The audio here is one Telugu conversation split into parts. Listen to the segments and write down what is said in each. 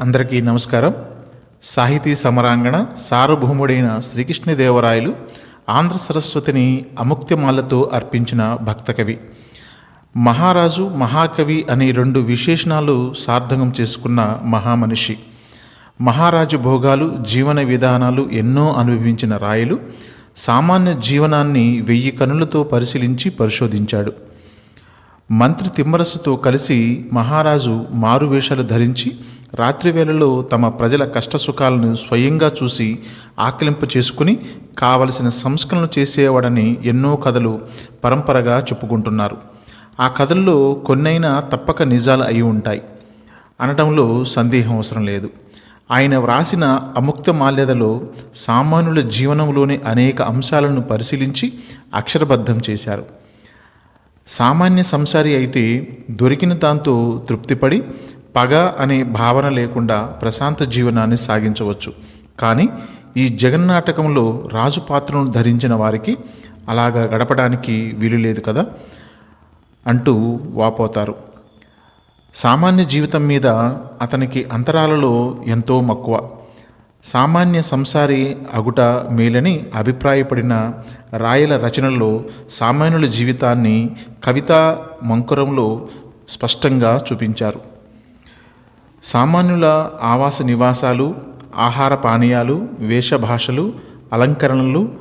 అందరికీ నమస్కారం. సాహితీ సమరాంగణ సార్వభౌముడైన శ్రీకృష్ణదేవరాయలు ఆంధ్ర సరస్వతిని అముక్తిమాలతో అర్పించిన భక్తకవి. మహారాజు మహాకవి అనే రెండు విశేషణాలు సార్థకం చేసుకున్న మహామనిషి. మహారాజు భోగాలు జీవన విధానాలు ఎన్నో అనుభవించిన రాయలు సామాన్య జీవనాన్ని వెయ్యి కనులతో పరిశీలించి పరిశోధించాడు. మంత్రి తిమ్మరసుతో కలిసి మహారాజు మారువేషాలు ధరించి రాత్రివేళలో తమ ప్రజల కష్టసుఖాలను స్వయంగా చూసి ఆకలింపు చేసుకుని కావలసిన సంస్కరణలు చేసేవాడని ఎన్నో కథలు పరంపరగా చెప్పుకుంటున్నారు. ఆ కథల్లో కొన్నైనా తప్పక నిజాలు అయి ఉంటాయి. అనటంలో సందేహం అవసరం లేదు. ఆయన వ్రాసిన అముక్త మాల్యదలో సామాన్యుల జీవనంలోని అనేక అంశాలను పరిశీలించి అక్షరబద్ధం చేశారు. సామాన్య సంసారి అయితే దొరికిన దాంతో తృప్తిపడి పగ అనే భావన లేకుండా ప్రశాంత జీవనాన్ని సాగించవచ్చు. కానీ ఈ జగన్నాటకంలో రాజు పాత్రను ధరించిన వారికి అలాగా గడపడానికి వీలు లేదు కదా? అంటూ వాపోతారు. సామాన్య జీవితం మీద అతనికి అంతరాలలో ఎంతో మక్కువ. సామాన్య సంసారి అగుట మేలని అభిప్రాయపడిన రాయల రచనల్లో సామాన్యుల జీవితాన్ని కవితా మంకురంలో స్పష్టంగా చూపించారు. సామాన్యుల ఆవాస నివాసాలు ఆహార పానీయాలు వేషభాషలు అలంకరణలు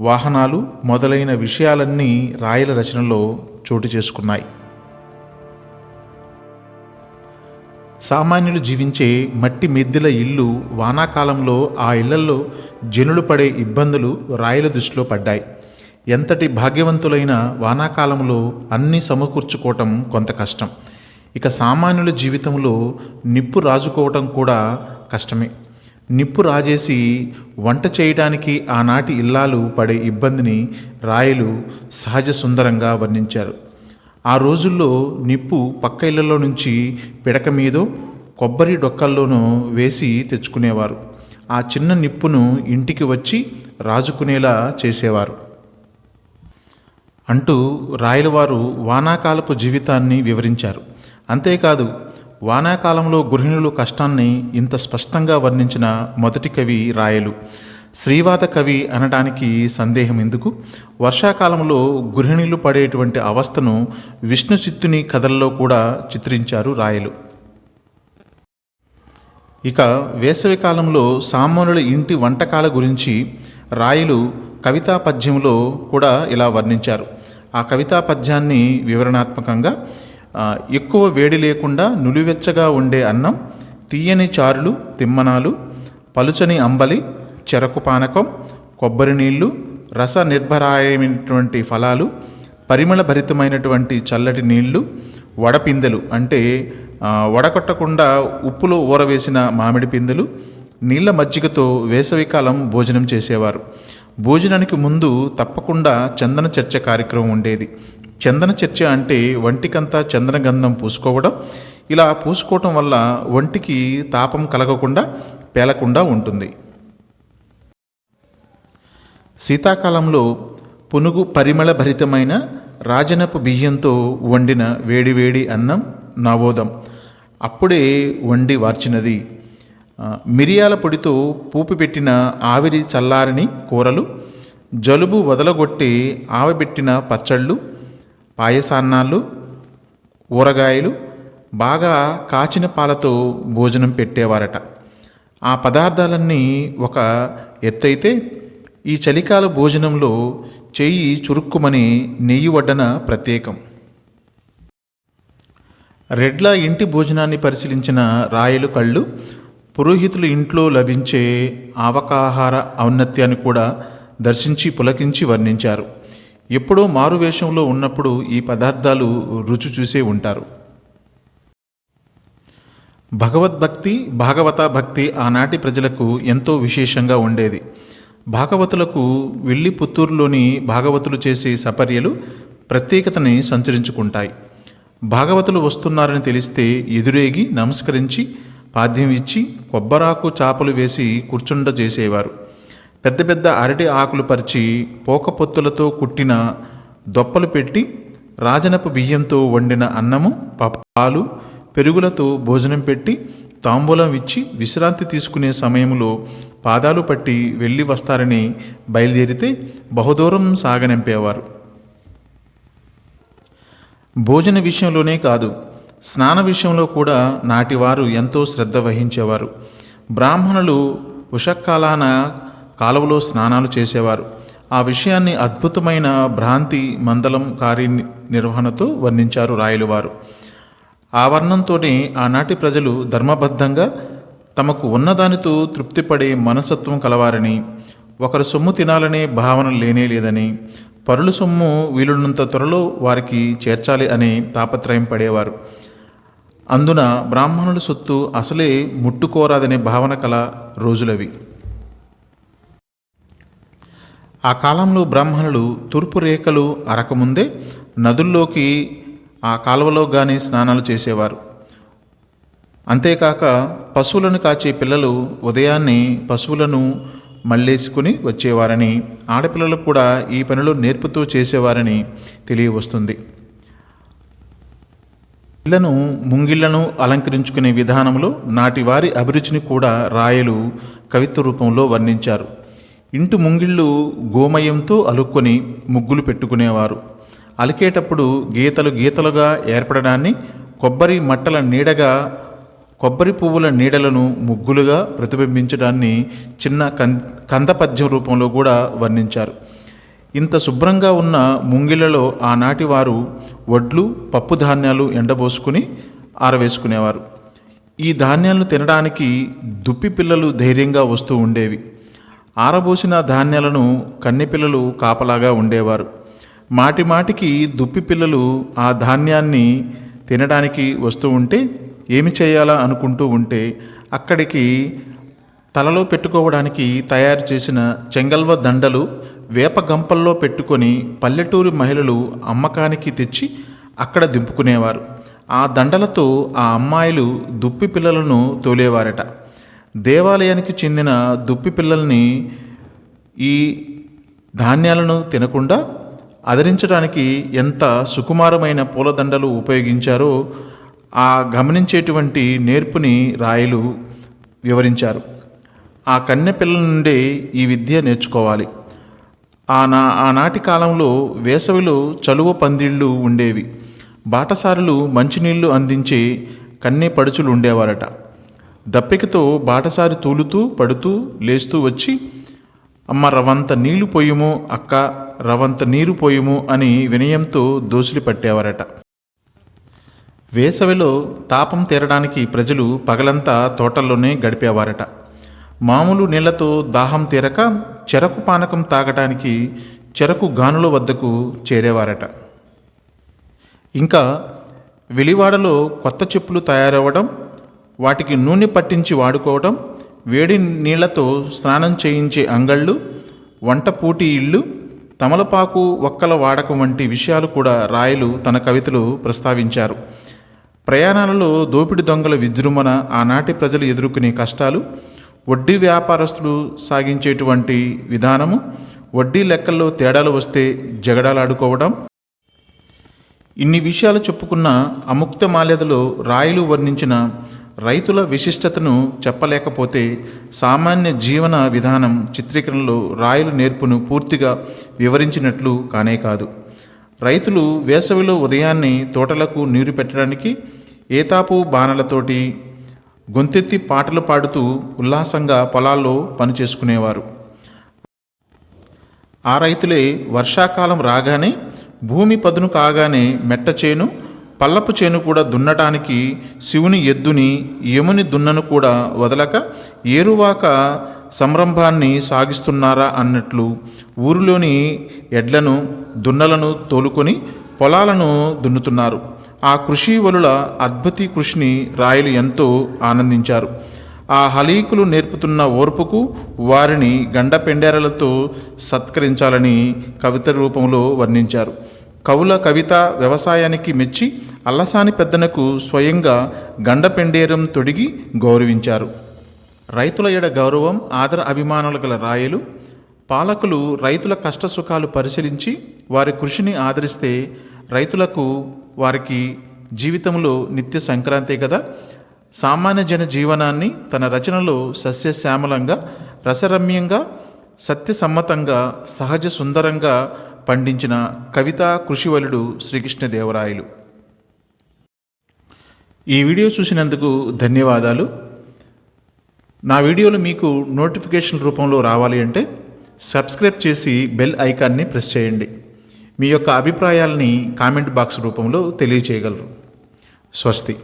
వాహనాలు మొదలైన విషయాలన్నీ రాయల రచనలో చోటు చేసుకున్నాయి. సామాన్యులు జీవించే మట్టి మిద్దెల ఇల్లు వానాకాలంలో ఆ ఇళ్ళలో జనులు పడే ఇబ్బందులు రాయల దృష్టిలో పడ్డాయి. ఎంతటి భాగ్యవంతులైన వానాకాలంలో అన్నీ సమకూర్చుకోవటం కొంత కష్టం. ఇక సామాన్యుల జీవితంలో నిప్పు రాజుకోవటం కూడా కష్టమే. నిప్పు రాజేసి వంట చేయడానికి ఆనాటి ఇల్లాలు పడే ఇబ్బందిని రాయలు సహజ సుందరంగా వర్ణించారు. ఆ రోజుల్లో నిప్పు పక్క ఇళ్ళలో నుంచి పిడక మీదో కొబ్బరి డొక్కల్లోనూ వేసి తెచ్చుకునేవారు. ఆ చిన్న నిప్పును ఇంటికి వచ్చి రాజుకునేలా చేసేవారు. అంటూ రాయలవారు వానాకాలపు జీవితాన్ని వివరించారు. అంతేకాదు వానాకాలంలో గృహిణులు కష్టాన్ని ఇంత స్పష్టంగా వర్ణించిన మొదటి కవి రాయలు. శ్రీవాత కవి అనడానికి సందేహం ఎందుకు? వర్షాకాలంలో గృహిణులు పడేటువంటి అవస్థను విష్ణు చిత్తుని కథల్లో కూడా చిత్రించారు రాయలు. ఇక వేసవి కాలంలో సామాన్యుల ఇంటి వంటకాల గురించి రాయలు కవితా పద్యంలో కూడా ఇలా వర్ణించారు. ఆ కవితా పద్యాన్ని వివరణాత్మకంగా ఎక్కువ వేడి లేకుండా నులివెచ్చగా ఉండే అన్నం తీయని చారులు తిమ్మనాలు పలుచని అంబలి చెరకు పానకం కొబ్బరి నీళ్ళు రస నిర్భరాయమైనటువంటి ఫలాలు పరిమళభరితమైనటువంటి చల్లటి నీళ్ళు వడపిందెలు అంటే ఆ, వడకొట్టకుండా ఉప్పులో ఊరవేసిన మామిడి పిందెలు నీళ్ళ మజ్జిగతో వేసవికాలం భోజనం చేసేవారు. భోజనానికి ముందు తప్పకుండా చందన చర్చ కార్యక్రమం ఉండేది. చందన చర్చ అంటే వంటికంతా చందన గంధం పూసుకోవడం. ఇలా పూసుకోవటం వల్ల ఒంటికి తాపం కలగకుండా పేలకుండా ఉంటుంది. శీతాకాలంలో పునుగు పరిమళ భరితమైన రాజనపు బియ్యంతో వండిన వేడివేడి అన్నం నవోదం. అప్పుడే వండి వార్చినది. మిరియాల పొడితో పూపు పెట్టిన ఆవిరి చల్లారని కూరలు జలుబు వదలగొట్టి ఆవబెట్టిన పచ్చళ్ళు పాయసాన్నాలు ఊరగాయలు బాగా కాచిన పాలతో భోజనం పెట్టేవారట. ఆ పదార్థాలన్నీ ఒక ఎత్తైతే ఈ చలికాల భోజనంలో చెయ్యి చురుక్కుమని నెయ్యి వడ్డన ప్రత్యేకం. రెడ్ల ఇంటి భోజనాన్ని పరిశీలించిన రాయలు కళ్ళు పురోహితుల ఇంట్లో లభించే ఆవకాహార ఔన్నత్యాన్ని కూడా దర్శించి పులకించి వర్ణించారు. ఎప్పుడో మారువేషంలో ఉన్నప్పుడు ఈ పదార్థాలు రుచి చూసే ఉంటారు. భగవద్భక్తి భాగవత భక్తి ఆనాటి ప్రజలకు ఎంతో విశేషంగా ఉండేది. భాగవతులకు వెళ్ళి పుత్తూరులోని భాగవతులు చేసే సపర్యలు ప్రత్యేకతని సంచరించుకుంటాయి. భాగవతులు వస్తున్నారని తెలిస్తే ఎదురేగి నమస్కరించి పాద్యం ఇచ్చి కొబ్బరాకు చాపలు వేసి కూర్చుండ చేసేవారు పెద్ద పెద్ద అరటి ఆకులు పరిచి పోకపొత్తులతో కుట్టిన దొప్పలు పెట్టి రాజనపు బియ్యంతో వండిన అన్నము పప్పాలు పెరుగులతో భోజనం పెట్టి తాంబూలం ఇచ్చి విశ్రాంతి తీసుకునే సమయంలో పాదాలు పట్టి వెళ్ళి వస్తారని బయలుదేరితే బహుదూరం సాగనింపేవారు. భోజన విషయంలోనే కాదు స్నాన విషయంలో కూడా నాటివారు ఎంతో శ్రద్ధ వహించేవారు. బ్రాహ్మణులు ఉషక్కాలాన కాలువలో స్నానాలు చేసేవారు. ఆ విషయాన్ని అద్భుతమైన భ్రాంతి మందలం కార్య నిర్వహణతో వర్ణించారు రాయలువారు. ఆ వర్ణంతోనే ఆనాటి ప్రజలు ధర్మబద్ధంగా తమకు ఉన్నదానితో తృప్తిపడే మనసత్వం కలవారని ఒకరు సొమ్ము తినాలనే భావన లేనే లేదని పరుల సొమ్ము వీలున్నంత త్వరలో వారికి చేర్చాలి అనే తాపత్రయం పడేవారు. అందున బ్రాహ్మణుల సొత్తు అసలే ముట్టుకోరాదనే భావన కల రోజులవి. ఆ కాలంలో బ్రాహ్మణులు తూర్పు రేఖలు అరకముందే నదుల్లోకి ఆ కాలువలో కానీ స్నానాలు చేసేవారు. అంతేకాక పశువులను కాచే పిల్లలు ఉదయాన్నే పశువులను మళ్ళేసుకుని వచ్చేవారని ఆడపిల్లలు కూడా ఈ పనులు నేర్పుతూ చేసేవారని తెలియవస్తుంది. ఇళ్ళను ముంగిళ్ళను అలంకరించుకునే విధానంలో నాటి వారి అభిరుచిని కూడా రాయలు కవిత్వ రూపంలో వర్ణించారు. ఇంటి ముంగిళ్ళు గోమయంతో అలుక్కొని ముగ్గులు పెట్టుకునేవారు. అలికేటప్పుడు గీతలు గీతలుగా ఏర్పడడాన్ని కొబ్బరి మట్టల నీడగా కొబ్బరి పువ్వుల నీడలను ముగ్గులుగా ప్రతిబింబించడాన్ని చిన్న కం కందపద్యం రూపంలో కూడా వర్ణించారు. ఇంత శుభ్రంగా ఉన్న ముంగిళ్ళలో ఆనాటి వారు వడ్లు పప్పు ధాన్యాలు ఎండబోసుకుని ఆరవేసుకునేవారు. ఈ ధాన్యాలను తినడానికి దుప్పి పిల్లలు ధైర్యంగా వస్తూ ఉండేవి. ఆరబోసిన ధాన్యాలను కన్నెపిల్లలు కాపలాగా ఉండేవారు. మాటి మాటికి దుప్పి పిల్లలు ఆ ధాన్యాన్ని తినడానికి వస్తూ ఉంటే ఏమి చేయాలా అనుకుంటూ ఉంటే అక్కడికి తలలో పెట్టుకోవడానికి తయారు చేసిన చెంగల్వ దండలు వేప గంపల్లో పెట్టుకొని పల్లెటూరి మహిళలు అమ్మకానికి తెచ్చి అక్కడ దింపుకునేవారు. ఆ దండలతో ఆ అమ్మాయిలు దుప్పి పిల్లలను తోలేవారట. దేవాలయానికి చెందిన దుప్పి పిల్లల్ని ఈ ధాన్యాలను తినకుండా అదరించడానికి ఎంత సుకుమారమైన పూలదండలు ఉపయోగించారో ఆ గమనించేటువంటి నేర్పుని రాయలు వివరించారు. ఆ కన్నె పిల్లల నుండి ఈ విద్య నేర్చుకోవాలి. ఆ నా ఆనాటి కాలంలో వేసవిలో చలువ పందిళ్ళు ఉండేవి. బాటసారులు మంచినీళ్ళు అందించే కన్నె పడుచులు ఉండేవారట. దప్పికతో బాటసారి తూలుతూ పడుతూ లేస్తూ వచ్చి అమ్మ రవంత నీళ్ళు పోయుము అక్క రవంత నీరు పోయుము అని వినయంతో దోసులు పట్టేవారట. వేసవిలో తాపం తీరడానికి ప్రజలు పగలంతా తోటల్లోనే గడిపేవారట. మామూలు నీళ్ళతో దాహం తీరక చెరకు పానకం తాగటానికి చెరకు గానుల వద్దకు చేరేవారట. ఇంకా వెలివాడలో కొత్త చెప్పులు తయారవ్వడం వాటికి నూనె పట్టించి వాడుకోవటం వేడి నీళ్ళతో స్నానం చేయించే అంగళ్ళు వంటపూటి ఇళ్ళు తమలపాకు ఒక్కల వాడకం వంటి విషయాలు కూడా రాయలు తన కవితలు ప్రస్తావించారు. ప్రయాణాలలో దోపిడి దొంగల విజృంభణ ఆనాటి ప్రజలు ఎదుర్కొనే కష్టాలు వడ్డీ వ్యాపారస్తులు సాగించేటువంటి విధానము వడ్డీ లెక్కల్లో తేడాలు వస్తే జగడాలాడుకోవడం. ఇన్ని విషయాలు చెప్పుకున్న అముక్త మాల్యదలో రాయలు వర్ణించిన రైతుల విశిష్టతను చెప్పలేకపోతే సామాన్య జీవన విధానం చిత్రీకరణలో రాయలు నేర్పును పూర్తిగా వివరించినట్లు కానే కాదు. రైతులు వేసవిలో ఉదయాన్నే తోటలకు నీరు పెట్టడానికి ఏతాపు బాణలతోటి గొంతెత్తి పాటలు పాడుతూ ఉల్లాసంగా పొలాల్లో పనిచేసుకునేవారు ఆ రైతులే వర్షాకాలం రాగానే భూమి పదును కాగానే మెట్ట చేను పల్లపు చేను కూడా దున్నటానికి శివుని ఎద్దుని యముని దున్నను కూడా వదలక ఏరువాక సంరంభాన్ని సాగిస్తున్నారా అన్నట్లు ఊరిలోని ఎడ్లను దున్నలను తోలుకొని పొలాలను దున్నుతున్నారు. ఆ కృషి వలుల అద్భుతి కృషిని రాయలు ఎంతో ఆనందించారు. ఆ హలీకులు నేర్పుతున్న ఓర్పుకు వారిని గండపెండేరలతో సత్కరించాలని కవిత రూపంలో వర్ణించారు. కవుల కవిత వ్యవసాయానికి మెచ్చి అల్లసాని పెద్దనకు స్వయంగా గండపెండేరం తొడిగి గౌరవించారు. రైతుల ఎడ గౌరవం ఆదర అభిమానులు గల రాయలు పాలకులు రైతుల కష్టసుఖాలు పరిశీలించి వారి కృషిని ఆదరిస్తే రైతులకు వారికి జీవితంలో నిత్య సంక్రాంతి కదా. సామాన్య జన జీవనాన్ని తన రచనలో సస్యశ్యామలంగా రసరమ్యంగా సత్యసమ్మతంగా సహజ సుందరంగా పండించిన కవితా కృషివలుడు శ్రీకృష్ణదేవరాయలు. ఈ వీడియో చూసినందుకు ధన్యవాదాలు. నా వీడియోలు మీకు నోటిఫికేషన్ రూపంలో రావాలి అంటే సబ్స్క్రైబ్ చేసి బెల్ ఐకాన్ని ప్రెస్ చేయండి. మీ యొక్క అభిప్రాయాల్ని కామెంట్ బాక్స్ రూపంలో తెలియచేయగలరు. స్వస్తి.